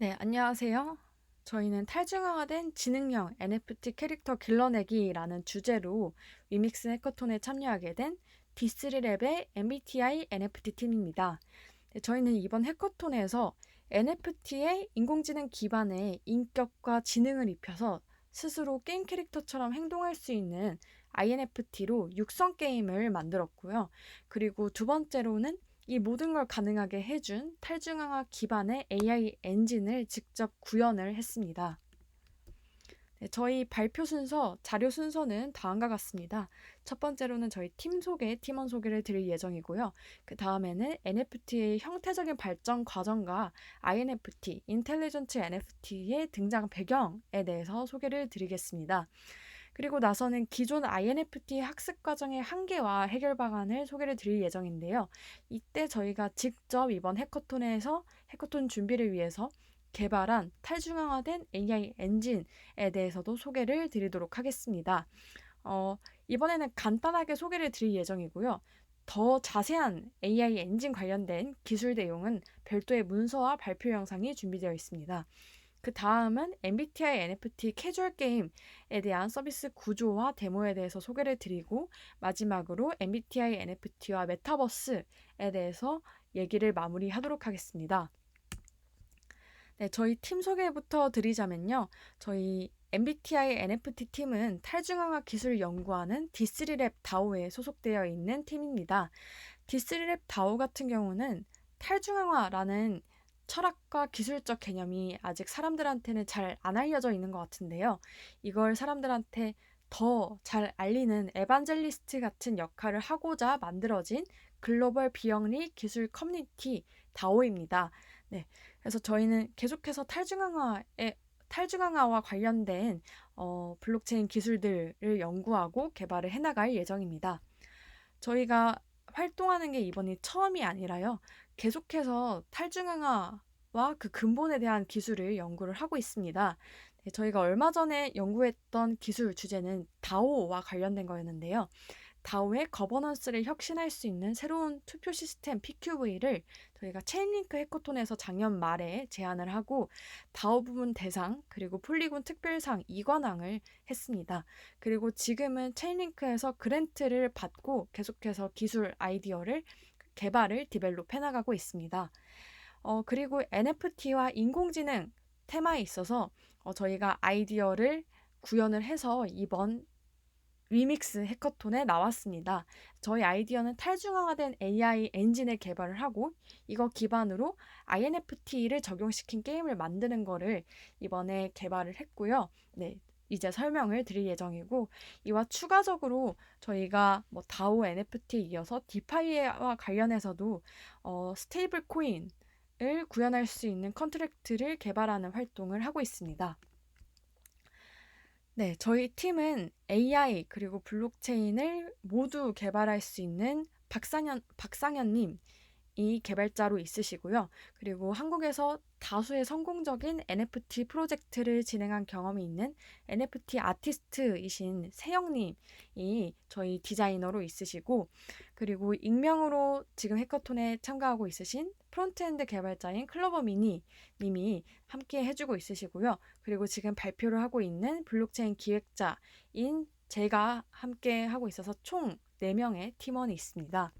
네, 안녕하세요. 저희는 탈중앙화된 지능형 NFT 캐릭터 길러내기라는 주제로 위믹스 해커톤에 참여하게 된 D3랩의 MBTI NFT 팀입니다. 네, 저희는 이번 해커톤에서 NFT에 인공지능 기반의 인격과 지능을 입혀서 스스로 게임 캐릭터처럼 행동할 수 있는 INFT로 육성 게임을 만들었고요. 그리고 두 번째로는 이 모든 걸 가능하게 해준 탈중앙화 기반의 AI 엔진을 직접 구현을 했습니다. 네, 저희 발표 순서, 자료 순서는 다음과 같습니다. 첫 번째로는 저희 팀 소개, 팀원 소개를 드릴 예정이고요. 그 다음에는 NFT의 형태적인 발전 과정과 INFT, 인텔리전트 NFT의 등장 배경에 대해서 소개를 드리겠습니다. 그리고 나서는 기존 INFT 학습 과정의 한계와 해결 방안을 소개를 드릴 예정인데요. 이때 저희가 직접 이번 해커톤에서 해커톤 준비를 위해서 개발한 탈중앙화된 AI 엔진에 대해서도 소개를 드리도록 하겠습니다. 어, 이번에는 간단하게 소개를 드릴 예정이고요. 더 자세한 AI 엔진 관련된 기술 내용은 별도의 문서와 발표 영상이 준비되어 있습니다. 그 다음은 MBTI NFT 캐주얼 게임에 대한 서비스 구조와 데모에 대해서 소개를 드리고 마지막으로 MBTI NFT와 메타버스에 대해서 얘기를 마무리하도록 하겠습니다. 네, 저희 팀 소개부터 드리자면요. 저희 MBTI NFT 팀은 탈중앙화 기술 연구하는 D3랩 다오에 소속되어 있는 팀입니다. D3랩 다오 같은 경우는 탈중앙화라는 철학과 기술적 개념이 아직 사람들한테는 잘 안 알려져 있는 것 같은데요. 이걸 사람들한테 더 잘 알리는 에반젤리스트 같은 역할을 하고자 만들어진 글로벌 비영리 기술 커뮤니티 다오입니다. 네. 그래서 저희는 계속해서 탈중앙화에 탈중앙화와 관련된 어, 블록체인 기술들을 연구하고 개발을 해나갈 예정입니다. 저희가 활동하는 게 이번이 처음이 아니라요. 계속해서 탈중앙화와 그 근본에 대한 기술을 연구를 하고 있습니다. 네, 저희가 얼마 전에 연구했던 기술 주제는 다오와 관련된 거였는데요. 다오의 거버넌스를 혁신할 수 있는 새로운 투표 시스템 PQV를 저희가 체인링크 해커톤에서 작년 말에 제안을 하고 다오 부문 대상 그리고 폴리곤 특별상 2관왕을 했습니다. 그리고 지금은 체인링크에서 그랜트를 받고 계속해서 기술 아이디어를 개발을 디벨롭 해 나가고 있습니다. 어, 그리고 NFT와 인공지능 테마에 있어서 어, 저희가 아이디어를 구현을 해서 이번 리믹스 해커톤에 나왔습니다. 저희 아이디어는 탈중앙화된 AI 엔진을 개발을 하고 이거 기반으로 INFT를 적용시킨 게임을 만드는 거를 이번에 개발을 했고요. 네, 이제 설명을 드릴 예정이고 이와 추가적으로 저희가 뭐 다오 NFT 이어서 디파이와 관련해서도 어, 스테이블 코인을 구현할 수 있는 컨트랙트를 개발하는 활동을 하고 있습니다. 네, 저희 팀은 AI 그리고 블록체인을 모두 개발할 수 있는 박상현 박상현님 이 개발자로 있으시고요. 그리고 한국에서 다수의 성공적인 NFT 프로젝트를 진행한 경험이 있는 NFT 아티스트이신 세영님이 저희 디자이너로 있으시고, 그리고 익명으로 지금 해커톤에 참가하고 있으신 프론트엔드 개발자인 클로버 미니 님이 함께 해주고 있으시고요. 그리고 지금 발표를 하고 있는 블록체인 기획자인 제가 함께 하고 있어서 총 4명의 팀원이 있습니다.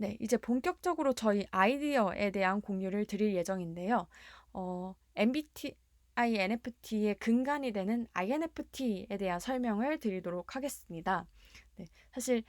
네, 이제 본격적으로 저희 아이디어에 대한 공유를 드릴 예정인데요. 어, MBTI NFT의 근간이 되는 INFT에 대한 설명을 드리도록 하겠습니다. 네, 사실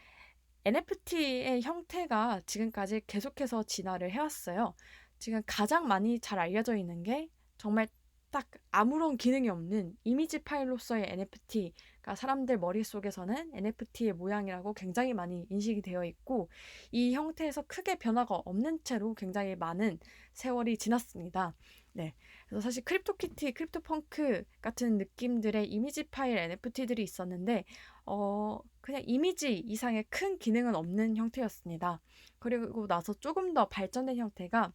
NFT의 형태가 지금까지 계속해서 진화를 해왔어요. 지금 가장 많이 잘 알려져 있는 게 정말 딱 아무런 기능이 없는 이미지 파일로서의 NFT 가 사람들 머릿속에서는 NFT의 모양이라고 굉장히 많이 인식이 되어 있고 이 형태에서 크게 변화가 없는 채로 굉장히 많은 세월이 지났습니다. 네. 그래서 사실 크립토키티, 크립토펑크 같은 느낌들의 이미지 파일 NFT들이 있었는데 어 그냥 이미지 이상의 큰 기능은 없는 형태였습니다. 그리고 나서 조금 더 발전된 형태가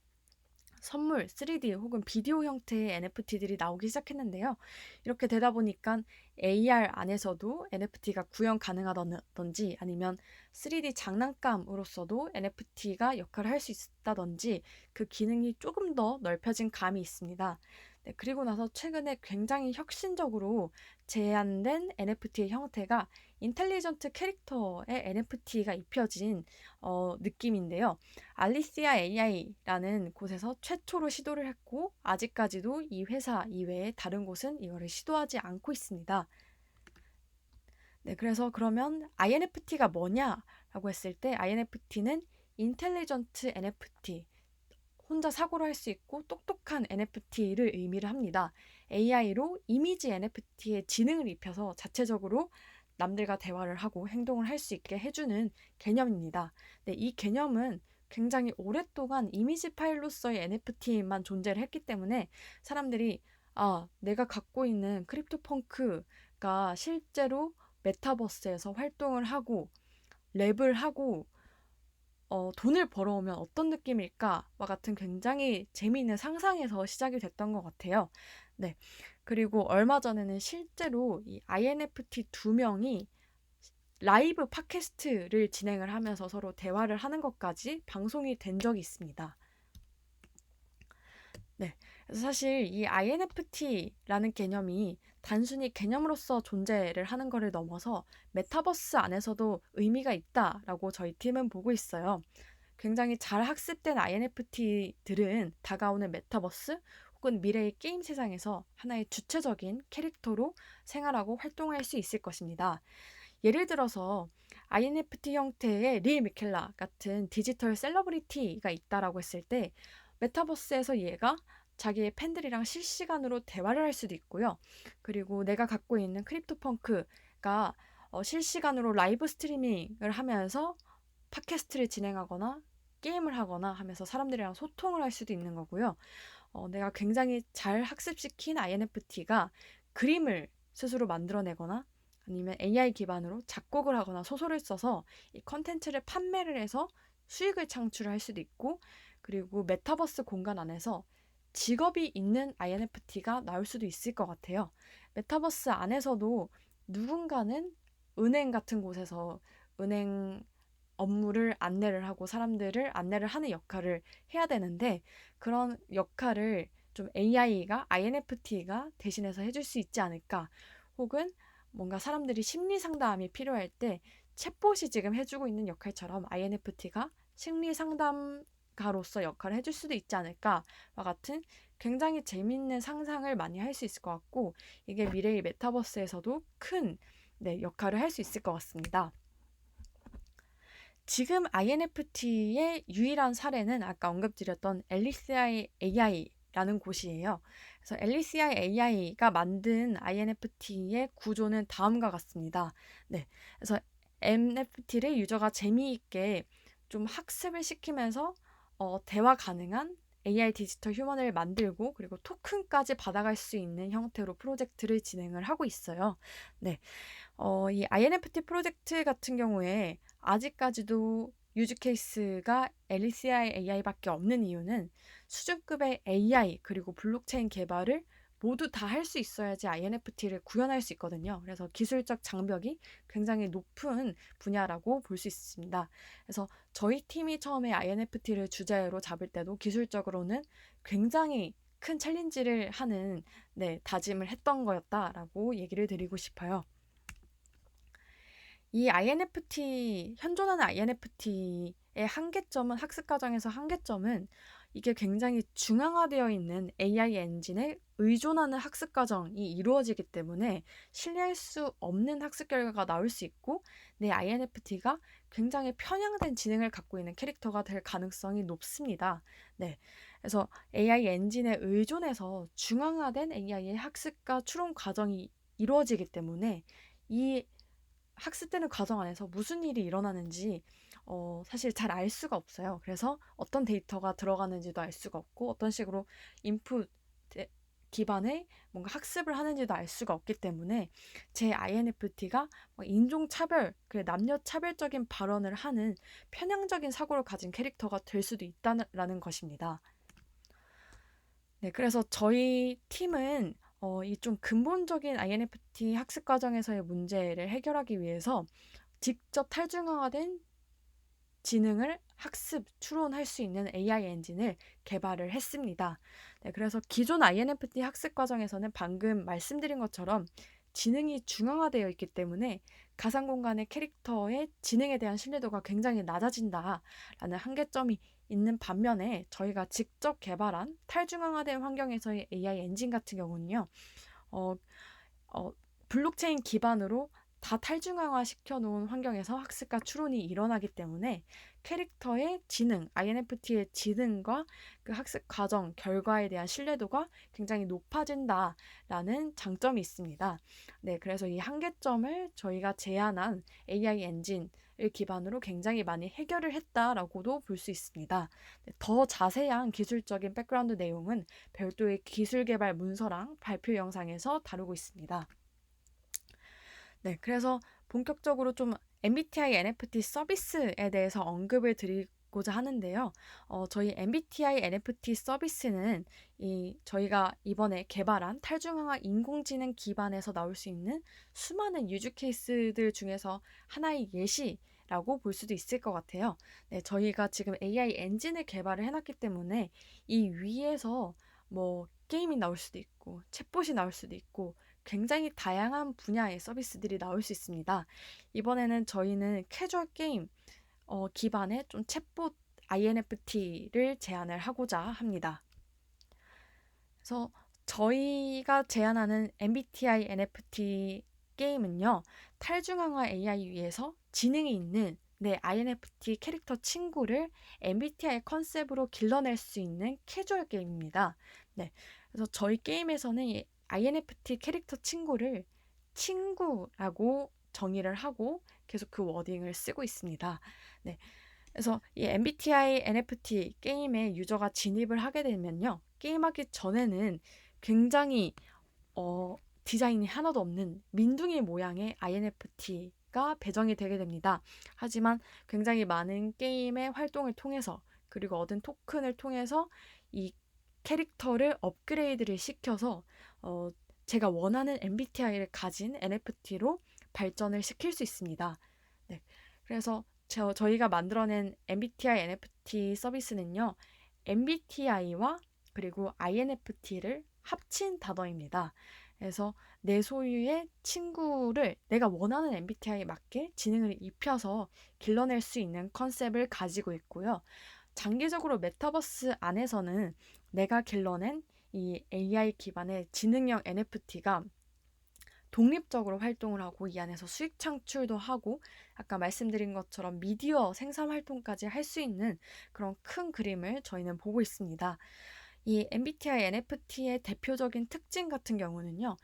선물, 3D 혹은 비디오 형태의 NFT들이 나오기 시작했는데요. 이렇게 되다 보니까 AR 안에서도 NFT가 구현 가능하다든지 아니면 3D 장난감으로서도 NFT가 역할을 할 수 있다든지 그 기능이 조금 더 넓혀진 감이 있습니다. 네, 그리고 나서 최근에 굉장히 혁신적으로 제안된 NFT의 형태가 인텔리전트 캐릭터의 NFT가 입혀진 어, 느낌인데요. 알리시아 AI라는 곳에서 최초로 시도를 했고 아직까지도 이 회사 이외에 다른 곳은 이거를 시도하지 않고 있습니다. 네, 그래서 그러면 INFT가 뭐냐라고 했을 때 INFT는 인텔리전트 NFT, 혼자 사고를 할 수 있고 똑똑한 NFT를 의미를 합니다. AI로 이미지 NFT에 지능을 입혀서 자체적으로 남들과 대화를 하고 행동을 할 수 있게 해주는 개념입니다. 네, 이 개념은 굉장히 오랫동안 이미지 파일로서의 NFT만 존재를 했기 때문에 사람들이 아, 내가 갖고 있는 크립토 펑크가 실제로 메타버스에서 활동을 하고 랩을 하고 어, 돈을 벌어오면 어떤 느낌일까와 같은 굉장히 재미있는 상상에서 시작이 됐던 것 같아요. 네. 그리고 얼마 전에는 실제로 이 INFT 두 명이 라이브 팟캐스트를 진행을 하면서 서로 대화를 하는 것까지 방송이 된 적이 있습니다. 네. 사실 이 INFT라는 개념이 단순히 개념으로서 존재를 하는 것을 넘어서 메타버스 안에서도 의미가 있다라고 저희 팀은 보고 있어요. 굉장히 잘 학습된 INFT들은 다가오는 메타버스 혹은 미래의 게임 세상에서 하나의 주체적인 캐릭터로 생활하고 활동할 수 있을 것입니다. 예를 들어서 INFT 형태의 릴 미켈라 같은 디지털 셀러브리티가 있다라고 했을 때 메타버스에서 얘가 자기의 팬들이랑 실시간으로 대화를 할 수도 있고요. 그리고 내가 갖고 있는 크립토 펑크가 어, 실시간으로 라이브 스트리밍을 하면서 팟캐스트를 진행하거나 게임을 하거나 하면서 사람들이랑 소통을 할 수도 있는 거고요. 어, 내가 굉장히 잘 학습시킨 INFT가 그림을 스스로 만들어내거나 아니면 AI 기반으로 작곡을 하거나 소설을 써서 이 컨텐츠를 판매를 해서 수익을 창출할 수도 있고 그리고 메타버스 공간 안에서 직업이 있는 INFT가 나올 수도 있을 것 같아요. 메타버스 안에서도 누군가는 은행 같은 곳에서 은행 업무를 안내를 하고 사람들을 안내를 하는 역할을 해야 되는데 그런 역할을 좀 AI가 INFT가 대신해서 해줄 수 있지 않을까 혹은 뭔가 사람들이 심리 상담이 필요할 때 챗봇이 지금 해주고 있는 역할처럼 INFT가 심리 상담 가로서 역할을 해줄 수도 있지 않을까와 같은 굉장히 재밌는 상상을 많이 할 수 있을 것 같고 이게 미래의 메타버스에서도 큰 네, 역할을 할 수 있을 것 같습니다. 지금 INFT의 유일한 사례는 아까 언급드렸던 엘리시아의 AI라는 곳이에요. 그래서 엘리시아의 AI가 만든 INFT의 구조는 다음과 같습니다. 네, 그래서 NFT를 유저가 재미있게 좀 학습을 시키면서 어, 대화 가능한 AI 디지털 휴먼을 만들고 그리고 토큰까지 받아갈 수 있는 형태로 프로젝트를 진행을 하고 있어요. 네. 어, 이 INFT 프로젝트 같은 경우에 아직까지도 유즈 케이스가 LCI AI밖에 없는 이유는 수준급의 AI 그리고 블록체인 개발을 모두 다 할 수 있어야지 INFT를 구현할 수 있거든요. 그래서 기술적 장벽이 굉장히 높은 분야라고 볼 수 있습니다. 그래서 저희 팀이 처음에 INFT를 주제로 잡을 때도 기술적으로는 굉장히 큰 챌린지를 하는 네, 다짐을 했던 거였다라고 얘기를 드리고 싶어요. 이 INFT, 현존하는 INFT의 한계점은 학습 과정에서 한계점은 이게 굉장히 중앙화되어 있는 AI 엔진에 의존하는 학습 과정이 이루어지기 때문에 신뢰할 수 없는 학습 결과가 나올 수 있고 내 INFT가 굉장히 편향된 지능을 갖고 있는 캐릭터가 될 가능성이 높습니다. 네. 그래서 AI 엔진에 의존해서 중앙화된 AI의 학습과 추론 과정이 이루어지기 때문에 이 학습되는 과정 안에서 무슨 일이 일어나는지 어, 사실 잘 알 수가 없어요. 그래서 어떤 데이터가 들어가는지도 알 수가 없고 어떤 식으로 인풋 기반의 뭔가 학습을 하는지도 알 수가 없기 때문에 제 INFT가 인종차별, 남녀차별적인 발언을 하는 편향적인 사고를 가진 캐릭터가 될 수도 있다는 것입니다. 네, 그래서 저희 팀은 어, 이 좀 근본적인 INFT 학습 과정에서의 문제를 해결하기 위해서 직접 탈중화된 지능을 학습, 추론할 수 있는 AI 엔진을 개발을 했습니다. 네, 그래서 기존 INFT 학습 과정에서는 방금 말씀드린 것처럼 지능이 중앙화되어 있기 때문에 가상 공간의 캐릭터의 지능에 대한 신뢰도가 굉장히 낮아진다라는 한계점이 있는 반면에 저희가 직접 개발한 탈중앙화된 환경에서의 AI 엔진 같은 경우는요, 어, 어, 블록체인 기반으로 다 탈중앙화 시켜놓은 환경에서 학습과 추론이 일어나기 때문에 캐릭터의 지능, INFT의 지능과 그 학습 과정, 결과에 대한 신뢰도가 굉장히 높아진다라는 장점이 있습니다. 네, 그래서 이 한계점을 저희가 제안한 AI 엔진을 기반으로 굉장히 많이 해결을 했다라고도 볼 수 있습니다. 네, 더 자세한 기술적인 백그라운드 내용은 별도의 기술 개발 문서랑 발표 영상에서 다루고 있습니다. 네, 그래서 본격적으로 좀 MBTI NFT 서비스에 대해서 언급을 드리고자 하는데요. 어, 저희 MBTI NFT 서비스는 이 저희가 이번에 개발한 탈중앙화 인공지능 기반에서 나올 수 있는 수많은 유즈 케이스들 중에서 하나의 예시 라고 볼 수도 있을 것 같아요. 네, 저희가 지금 AI 엔진을 개발을 해놨기 때문에 이 위에서 뭐 게임이 나올 수도 있고 챗봇이 나올 수도 있고 굉장히 다양한 분야의 서비스들이 나올 수 있습니다. 이번에는 저희는 캐주얼 게임 어, 기반의 좀 챗봇 INFT를 제안을 하고자 합니다. 그래서 저희가 제안하는 MBTI NFT 게임은요, 탈중앙화 AI 위에서 지능이 있는 내 INFT 캐릭터 친구를 MBTI 컨셉으로 길러낼 수 있는 캐주얼 게임입니다. 네. 그래서 저희 게임에서는 INFT 캐릭터 친구를 친구라고 정의를 하고 계속 그 워딩을 쓰고 있습니다. 네. 그래서 이 MBTI NFT 게임에 유저가 진입을 하게 되면요. 게임하기 전에는 굉장히 어, 디자인이 하나도 없는 민둥이 모양의 INFT가 배정이 되게 됩니다. 하지만 굉장히 많은 게임의 활동을 통해서 그리고 얻은 토큰을 통해서 이 캐릭터를 업그레이드를 시켜서 어, 제가 원하는 MBTI를 가진 NFT로 발전을 시킬 수 있습니다. 네. 그래서 저, 저희가 만들어낸 MBTI NFT 서비스는요, MBTI와 그리고 INFT를 합친 단어입니다. 그래서 내 소유의 친구를 내가 원하는 MBTI에 맞게 지능을 입혀서 길러낼 수 있는 컨셉을 가지고 있고요. 장기적으로 메타버스 안에서는 내가 길러낸 이 AI 기반의 지능형 NFT가 독립적으로 활동을 하고 이 안에서 수익 창출도 하고 아까 말씀드린 것처럼 미디어 생산 활동까지 할 수 있는 그런 큰 그림을 저희는 보고 있습니다. 이 MBTI NFT의 대표적인 특징 같은 경우는요.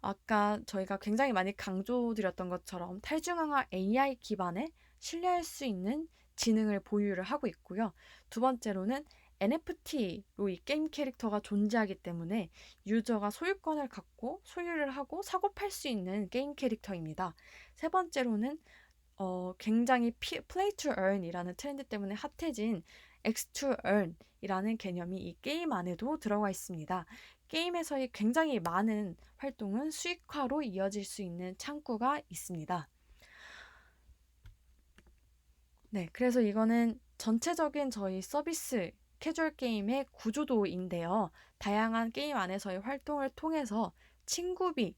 아까 저희가 굉장히 많이 강조드렸던 것처럼 탈중앙화 AI 기반의 신뢰할 수 있는 지능을 보유를 하고 있고요. 두 번째로는 NFT로 이 게임 캐릭터가 존재하기 때문에 유저가 소유권을 갖고 소유를 하고 사고 팔 수 있는 게임 캐릭터입니다. 세 번째로는 어, 굉장히 피, play to earn이라는 트렌드 때문에 핫해진 X to earn이라는 개념이 이 게임 안에도 들어가 있습니다. 게임에서의 굉장히 많은 활동은 수익화로 이어질 수 있는 창구가 있습니다. 네, 그래서 이거는 전체적인 저희 서비스 캐주얼 게임의 구조도인데요. 다양한 게임 안에서의 활동을 통해서 친구비,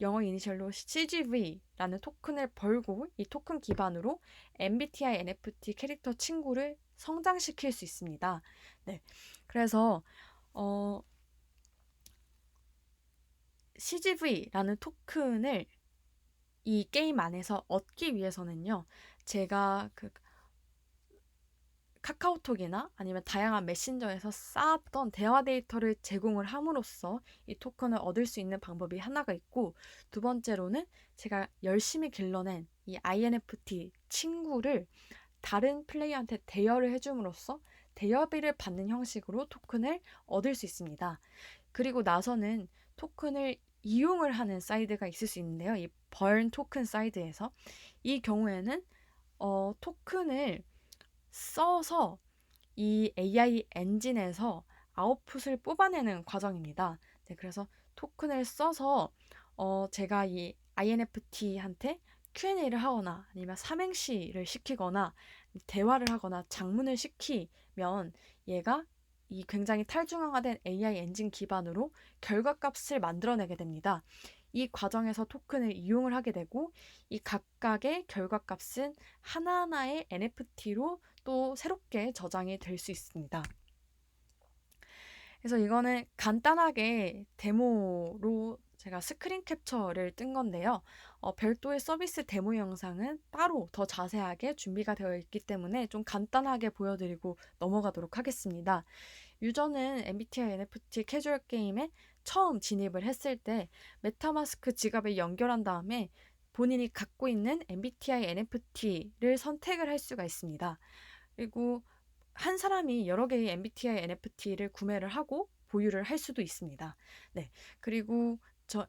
영어 이니셜로 CGV라는 토큰을 벌고 이 토큰 기반으로 MBTI NFT 캐릭터 친구를 성장시킬 수 있습니다. 네. 그래서 어 CGV라는 토큰을 이 게임 안에서 얻기 위해서는요. 제가 그 카카오톡이나 아니면 다양한 메신저에서 쌓았던 대화 데이터를 제공을 함으로써 이 토큰을 얻을 수 있는 방법이 하나가 있고 두 번째로는 제가 열심히 길러낸 이 INFT 친구를 다른 플레이어한테 대여를 해줌으로써 대여비를 받는 형식으로 토큰을 얻을 수 있습니다. 그리고 나서는 토큰을 이용을 하는 사이드가 있을 수 있는데요. 이 burn 토큰 사이드에서 이 경우에는 어, 토큰을 써서 이 AI 엔진에서 아웃풋을 뽑아내는 과정입니다. 네, 그래서 토큰을 써서 어, 제가 이 INFT한테 Q&A를 하거나 아니면 삼행시를 시키거나 대화를 하거나 장문을 시키면 얘가 이 굉장히 탈중앙화된 AI 엔진 기반으로 결과값을 만들어내게 됩니다. 이 과정에서 토큰을 이용을 하게 되고 이 각각의 결과값은 하나하나의 NFT로 또 새롭게 저장이 될 수 있습니다. 그래서 이거는 간단하게 데모로 제가 스크린 캡처를 뜬 건데요. 어, 별도의 서비스 데모 영상은 따로 더 자세하게 준비가 되어 있기 때문에 좀 간단하게 보여드리고 넘어가도록 하겠습니다. 유저는 MBTI NFT 캐주얼 게임에 처음 진입을 했을 때 메타마스크 지갑에 연결한 다음에 본인이 갖고 있는 MBTI NFT를 선택을 할 수가 있습니다. 그리고 한 사람이 여러 개의 MBTI NFT를 구매를 하고 보유를 할 수도 있습니다. 네. 그리고 저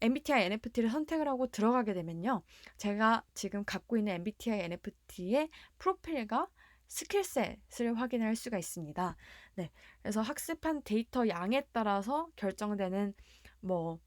MBTI NFT를 선택을 하고 들어가게 되면요. 제가 지금 갖고 있는 MBTI NFT의 프로필과 스킬셋을 확인할 수가 있습니다. 네. 그래서 학습한 데이터 양에 따라서 결정되는 뭐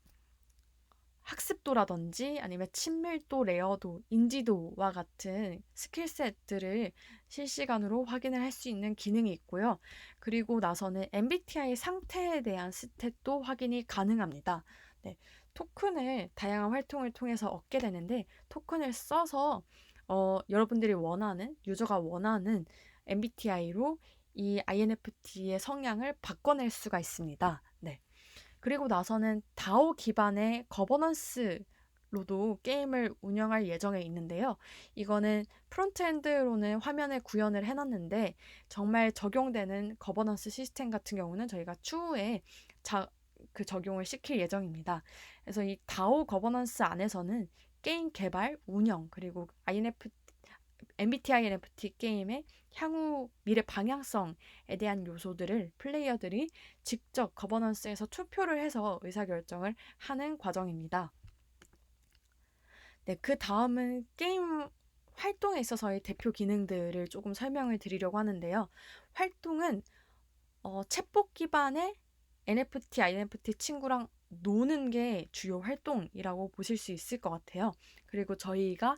학습도라든지 아니면 친밀도, 레어도, 인지도와 같은 스킬셋들을 실시간으로 확인을 할 수 있는 기능이 있고요. 그리고 나서는 MBTI 상태에 대한 스탯도 확인이 가능합니다. 네, 토큰을 다양한 활동을 통해서 얻게 되는데 토큰을 써서 어, 여러분들이 원하는 유저가 원하는 MBTI로 이 INFT의 성향을 바꿔낼 수가 있습니다. 네. 그리고 나서는 다오 기반의 거버넌스로도 게임을 운영할 예정에 있는데요. 이거는 프론트엔드로는 화면에 구현을 해놨는데 정말 적용되는 거버넌스 시스템 같은 경우는 저희가 추후에 자, 그 적용을 시킬 예정입니다. 그래서 이 다오 거버넌스 안에서는 게임 개발, 운영, 그리고 INFT MBTI NFT 게임의 향후 미래 방향성에 대한 요소들을 플레이어들이 직접 거버넌스에서 투표를 해서 의사결정을 하는 과정입니다. 네, 그 다음은 게임 활동에 있어서의 대표 기능들을 조금 설명을 드리려고 하는데요. 활동은 어, 챗봇 기반의 NFT, INFT 친구랑 노는 게 주요 활동이라고 보실 수 있을 것 같아요. 그리고 저희가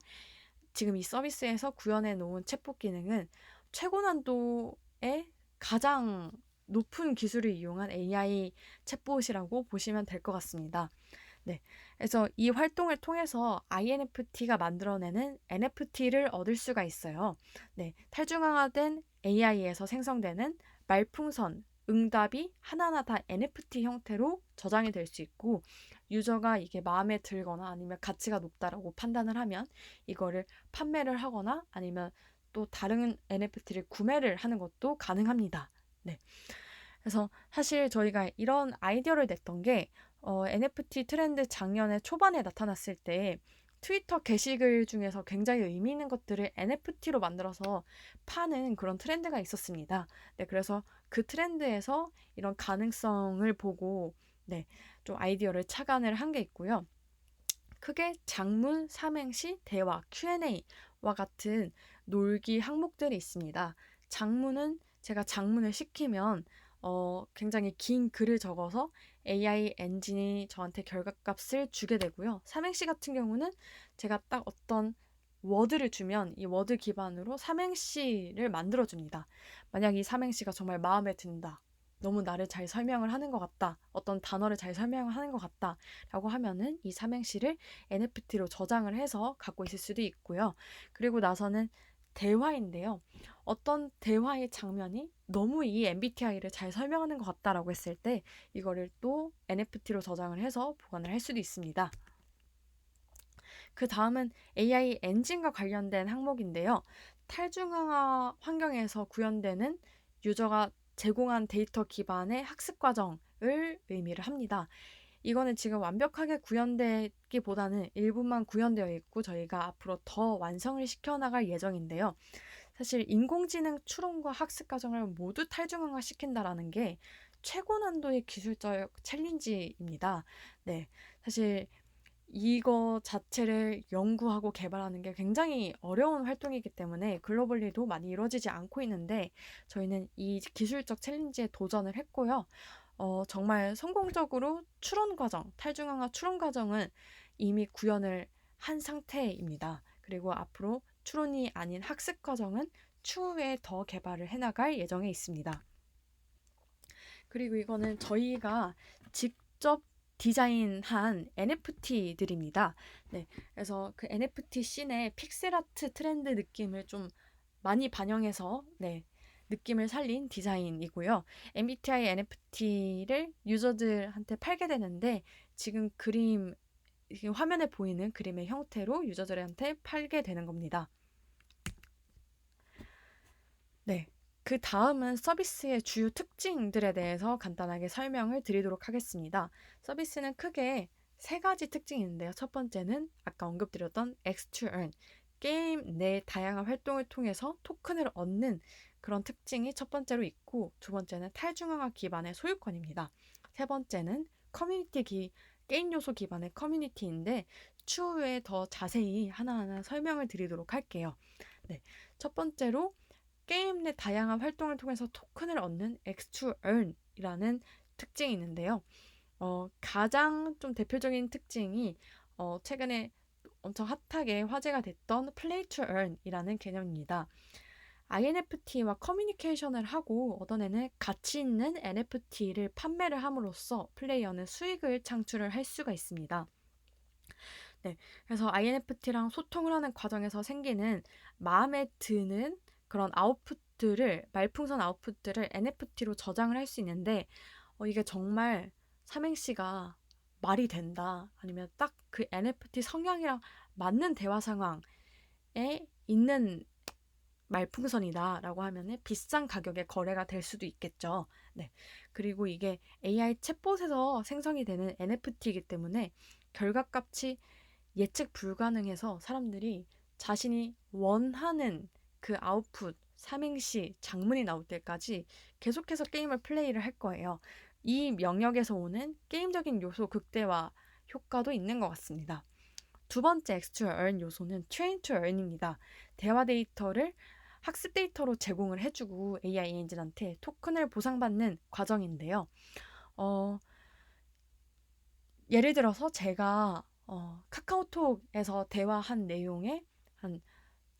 지금 이 서비스에서 구현해 놓은 챗봇 기능은 최고 난도의 가장 높은 기술을 이용한 AI 챗봇이라고 보시면 될 것 같습니다. 네. 그래서 이 활동을 통해서 INFT가 만들어내는 NFT를 얻을 수가 있어요. 네. 탈중앙화된 AI에서 생성되는 말풍선, 응답이 하나하나 다 NFT 형태로 저장이 될 수 있고 유저가 이게 마음에 들거나 아니면 가치가 높다라고 판단을 하면 이거를 판매를 하거나 아니면 또 다른 NFT를 구매를 하는 것도 가능합니다. 네. 그래서 사실 저희가 이런 아이디어를 냈던 게 어, NFT 트렌드 작년에 초반에 나타났을 때 트위터 게시글 중에서 굉장히 의미 있는 것들을 NFT로 만들어서 파는 그런 트렌드가 있었습니다. 네, 그래서 그 트렌드에서 이런 가능성을 보고 네, 좀 아이디어를 착안을 한 게 있고요. 크게 장문, 삼행시, 대화, Q&A와 같은 놀기 항목들이 있습니다. 장문은 제가 장문을 시키면 어, 굉장히 긴 글을 적어서 AI 엔진이 저한테 결과값을 주게 되고요. 삼행시 같은 경우는 제가 딱 어떤 워드를 주면 이 워드 기반으로 삼행시를 만들어 줍니다. 만약 이 삼행시가 정말 마음에 든다. 너무 나를 잘 설명을 하는 것 같다. 어떤 단어를 잘 설명을 하는 것 같다. 라고 하면은 이 삼행시를 NFT로 저장을 해서 갖고 있을 수도 있고요. 그리고 나서는 대화인데요. 어떤 대화의 장면이 너무 이 MBTI를 잘 설명하는 것 같다라고 했을 때 이거를 또 NFT로 저장을 해서 보관을 할 수도 있습니다. 그 다음은 AI 엔진과 관련된 항목인데요. 탈중앙화 환경에서 구현되는 유저가 제공한 데이터 기반의 학습 과정을 의미를 합니다. 이거는 지금 완벽하게 구현되기보다는 일부만 구현되어 있고 저희가 앞으로 더 완성을 시켜나갈 예정인데요. 사실 인공지능 추론과 학습 과정을 모두 탈중앙화 시킨다라는 게 최고 난도의 기술적 챌린지입니다. 네. 사실 이거 자체를 연구하고 개발하는 게 굉장히 어려운 활동이기 때문에 글로벌리도 많이 이루어지지 않고 있는데 저희는 이 기술적 챌린지에 도전을 했고요. 어, 정말 성공적으로 추론 과정, 탈중앙화 추론 과정은 이미 구현을 한 상태입니다. 그리고 앞으로 추론이 아닌 학습 과정은 추후에 더 개발을 해나갈 예정에 있습니다. 그리고 이거는 저희가 직접 디자인한 NFT들입니다. 네, 그래서 그 NFT 씬의 픽셀 아트 트렌드 느낌을 좀 많이 반영해서 네, 느낌을 살린 디자인이고요. MBTI NFT를 유저들한테 팔게 되는데 지금 그림 화면에 보이는 그림의 형태로 유저들한테 팔게 되는 겁니다. 네. 그 다음은 서비스의 주요 특징들에 대해서 간단하게 설명을 드리도록 하겠습니다. 서비스는 크게 세 가지 특징이 있는데요. 첫 번째는 아까 언급드렸던 X to Earn. 게임 내 다양한 활동을 통해서 토큰을 얻는 그런 특징이 첫 번째로 있고 두 번째는 탈중앙화 기반의 소유권입니다. 세 번째는 커뮤니티 기, 게임 요소 기반의 커뮤니티인데 추후에 더 자세히 하나하나 설명을 드리도록 할게요. 네, 첫 번째로 게임 내 다양한 활동을 통해서 토큰을 얻는 X to Earn이라는 특징이 있는데요. 어, 가장 좀 대표적인 특징이 어, 최근에 엄청 핫하게 화제가 됐던 Play to Earn이라는 개념입니다. INFT와 커뮤니케이션을 하고 얻어내는 가치 있는 NFT를 판매를 함으로써 플레이어는 수익을 창출을 할 수가 있습니다. 네, 그래서 INFT랑 소통을 하는 과정에서 생기는 마음에 드는 그런 아웃풋들을 말풍선 아웃풋들을 NFT로 저장을 할 수 있는데 어, 이게 정말 삼행시가 말이 된다 아니면 딱 그 NFT 성향이랑 맞는 대화 상황에 있는 말풍선이다라고 하면은 비싼 가격에 거래가 될 수도 있겠죠. 네. 그리고 이게 AI 챗봇에서 생성이 되는 NFT이기 때문에 결과값이 예측 불가능해서 사람들이 자신이 원하는 그 아웃풋, 삼행시, 장문이 나올 때까지 계속해서 게임을 플레이를 할 거예요. 이 영역에서 오는 게임적인 요소 극대화 효과도 있는 것 같습니다. 두 번째 X2 Earn 요소는 Train to Earn입니다. 대화 데이터를 학습 데이터로 제공을 해주고 AI 엔진한테 토큰을 보상받는 과정인데요. 어, 예를 들어서 제가 어, 카카오톡에서 대화한 내용의 한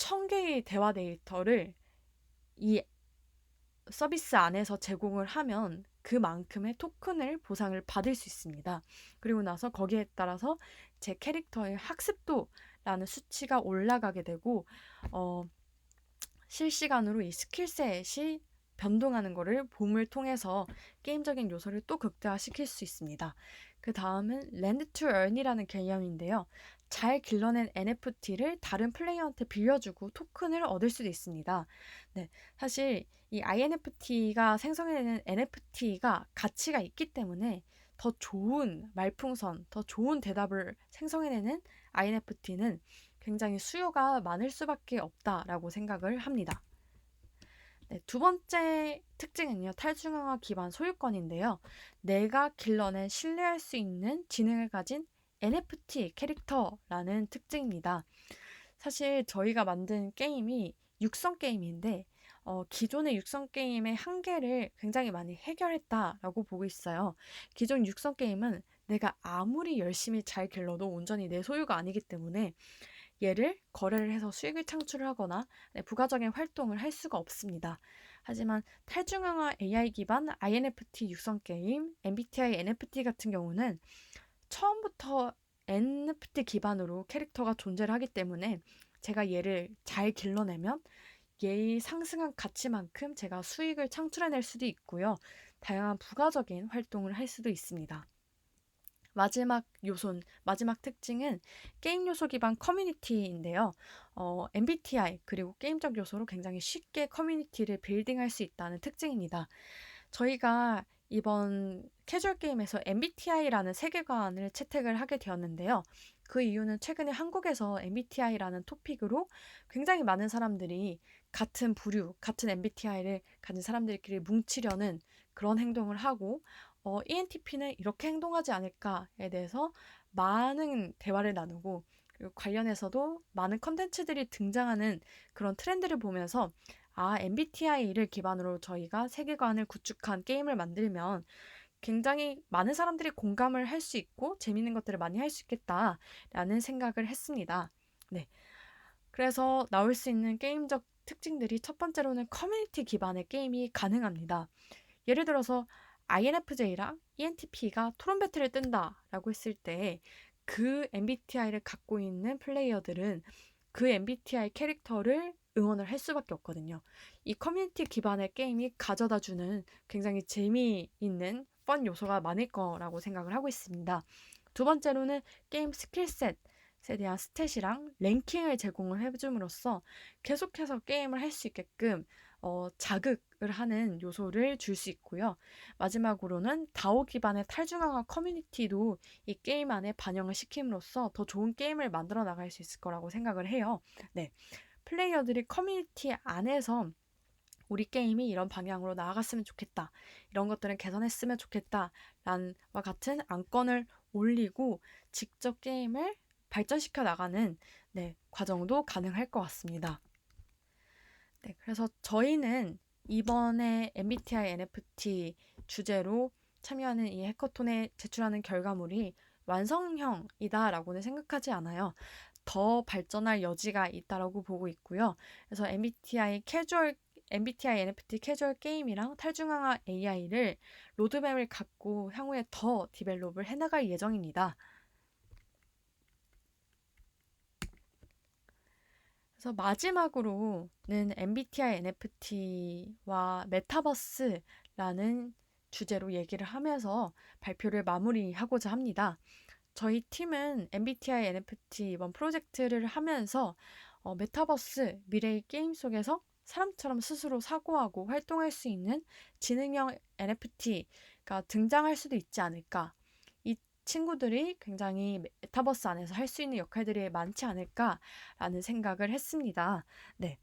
1000개의 대화 데이터를 이 서비스 안에서 제공을 하면 그만큼의 토큰을 보상을 받을 수 있습니다. 그리고 나서 거기에 따라서 제 캐릭터의 학습도라는 수치가 올라가게 되고 어, 실시간으로 이 스킬셋이 변동하는 것을 봄을 통해서 게임적인 요소를 또 극대화시킬 수 있습니다. 그 다음은 랜드 투 earn이라는 개념인데요. 잘 길러낸 NFT를 다른 플레이어한테 빌려주고 토큰을 얻을 수도 있습니다. 네, 사실 이 INFT가 생성해내는 NFT가 가치가 있기 때문에 더 좋은 말풍선, 더 좋은 대답을 생성해내는 INFT는 굉장히 수요가 많을 수밖에 없다라고 생각을 합니다. 네, 두 번째 특징은요, 탈중앙화 기반 소유권인데요. 내가 길러낸 신뢰할 수 있는 지능을 가진 NFT 캐릭터라는 특징입니다. 사실 저희가 만든 게임이 육성 게임인데 어, 기존의 육성 게임의 한계를 굉장히 많이 해결했다라고 보고 있어요. 기존 육성 게임은 내가 아무리 열심히 잘 길러도 온전히 내 소유가 아니기 때문에 얘를 거래를 해서 수익을 창출하거나 네, 부가적인 활동을 할 수가 없습니다. 하지만 탈중앙화 AI 기반 INFT 육성 게임, MBTI NFT 같은 경우는 처음부터 NFT 기반으로 캐릭터가 존재를 하기 때문에 제가 얘를 잘 길러내면 얘의 상승한 가치만큼 제가 수익을 창출해낼 수도 있고요. 다양한 부가적인 활동을 할 수도 있습니다. 마지막 요소, 마지막 특징은 게임 요소 기반 커뮤니티인데요. 어, MBTI 그리고 게임적 요소로 굉장히 쉽게 커뮤니티를 빌딩할 수 있다는 특징입니다. 저희가 이번 캐주얼 게임에서 MBTI라는 세계관을 채택을 하게 되었는데요. 그 이유는 최근에 한국에서 MBTI라는 토픽으로 굉장히 많은 사람들이 같은 부류, 같은 MBTI를 가진 사람들끼리 뭉치려는 그런 행동을 하고 어, ENTP는 이렇게 행동하지 않을까에 대해서 많은 대화를 나누고 관련해서도 많은 컨텐츠들이 등장하는 그런 트렌드를 보면서 아, MBTI를 기반으로 저희가 세계관을 구축한 게임을 만들면 굉장히 많은 사람들이 공감을 할 수 있고 재밌는 것들을 많이 할 수 있겠다라는 생각을 했습니다. 네. 그래서 나올 수 있는 게임적 특징들이 첫 번째로는 커뮤니티 기반의 게임이 가능합니다. 예를 들어서 INFJ랑 ENTP가 토론 배틀을 뜬다라고 했을 때 그 MBTI를 갖고 있는 플레이어들은 그 MBTI 캐릭터를 응원을 할 수밖에 없거든요. 이 커뮤니티 기반의 게임이 가져다 주는 굉장히 재미있는 펀 요소가 많을 거라고 생각을 하고 있습니다. 두 번째로는 게임 스킬셋 에 대한 스탯이랑 랭킹을 제공을 해줌으로써 계속해서 게임을 할 수 있게끔 어, 자극을 하는 요소를 줄 수 있고요. 마지막으로는 다오 기반의 탈중앙화 커뮤니티도 이 게임 안에 반영을 시킴으로써 더 좋은 게임을 만들어 나갈 수 있을 거라고 생각을 해요. 네. 플레이어들이 커뮤니티 안에서 우리 게임이 이런 방향으로 나아갔으면 좋겠다. 이런 것들은 개선했으면 좋겠다. 란와 같은 안건을 올리고 직접 게임을 발전시켜 나가는 네, 과정도 가능할 것 같습니다. 네, 그래서 저희는 이번에 MBTI NFT 주제로 참여하는 이 해커톤에 제출하는 결과물이 완성형이다라고는 생각하지 않아요. 더 발전할 여지가 있다라고 보고 있고요. 그래서 MBTI 캐주얼 MBTI NFT 캐주얼 게임이랑 탈중앙화 AI를 로드맵을 갖고 향후에 더 디벨롭을 해나갈 예정입니다. 그래서 마지막으로는 MBTI NFT와 메타버스라는 주제로 얘기를 하면서 발표를 마무리하고자 합니다. 저희 팀은 MBTI NFT 이번 프로젝트를 하면서 어, 메타버스 미래의 게임 속에서 사람처럼 스스로 사고하고 활동할 수 있는 지능형 NFT가 등장할 수도 있지 않을까. 이 친구들이 굉장히 메타버스 안에서 할 수 있는 역할들이 많지 않을까라는 생각을 했습니다. 네.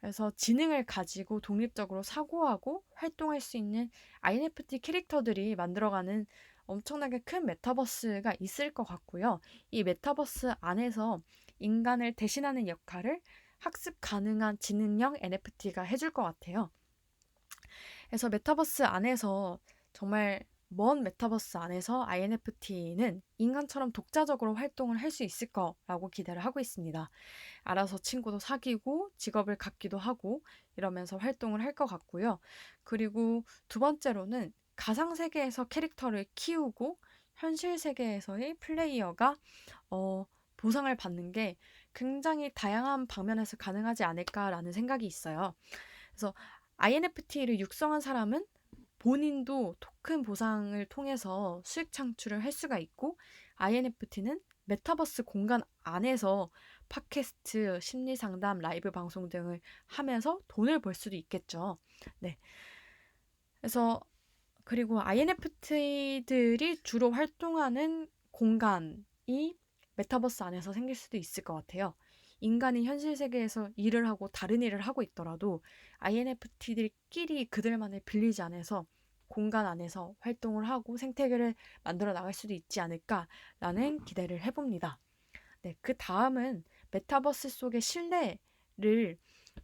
그래서 지능을 가지고 독립적으로 사고하고 활동할 수 있는 INFT 캐릭터들이 만들어가는 엄청나게 큰 메타버스가 있을 것 같고요. 이 메타버스 안에서 인간을 대신하는 역할을 학습 가능한 지능형 NFT가 해줄 것 같아요. 그래서 메타버스 안에서 정말 먼 메타버스 안에서 INFT는 인간처럼 독자적으로 활동을 할 수 있을 거라고 기대를 하고 있습니다. 알아서 친구도 사귀고 직업을 갖기도 하고 이러면서 활동을 할 것 같고요. 그리고 두 번째로는 가상 세계에서 캐릭터를 키우고 현실 세계에서의 플레이어가 어, 보상을 받는 게 굉장히 다양한 방면에서 가능하지 않을까라는 생각이 있어요. 그래서 INFT를 육성한 사람은 본인도 토큰 보상을 통해서 수익 창출을 할 수가 있고 INFT는 메타버스 공간 안에서 팟캐스트, 심리 상담, 라이브 방송 등을 하면서 돈을 벌 수도 있겠죠. 네. 그래서 그리고 INFT들이 주로 활동하는 공간이 메타버스 안에서 생길 수도 있을 것 같아요. 인간이 현실 세계에서 일을 하고 다른 일을 하고 있더라도 INFT들끼리 그들만의 빌리지 안에서 공간 안에서 활동을 하고 생태계를 만들어 나갈 수도 있지 않을까라는 기대를 해봅니다. 네, 그 다음은 메타버스 속의 신뢰를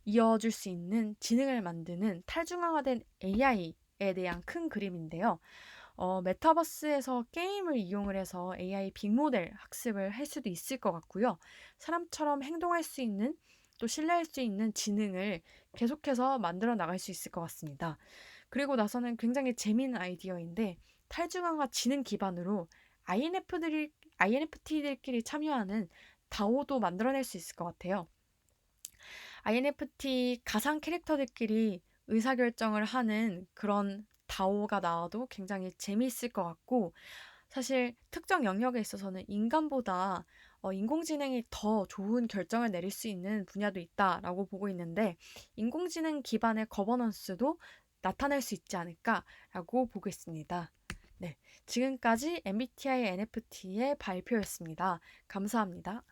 이어줄 수 있는 지능을 만드는 탈중앙화된 AI에 대한 큰 그림인데요. 어, 메타버스에서 게임을 이용을 해서 AI 빅모델 학습을 할 수도 있을 것 같고요. 사람처럼 행동할 수 있는 또 신뢰할 수 있는 지능을 계속해서 만들어 나갈 수 있을 것 같습니다. 그리고 나서는 굉장히 재미있는 아이디어인데 탈중앙화 지능 기반으로 INF들이, INFT들끼리 참여하는 다오도 만들어낼 수 있을 것 같아요. INFT 가상 캐릭터들끼리 의사결정을 하는 그런 다오가 나와도 굉장히 재미있을 것 같고 사실 특정 영역에 있어서는 인간보다 어, 인공지능이 더 좋은 결정을 내릴 수 있는 분야도 있다라고 보고 있는데 인공지능 기반의 거버넌스도 나타낼 수 있지 않을까라고 보고 있습니다. 네, 지금까지 MBTI NFT의 발표였습니다. 감사합니다.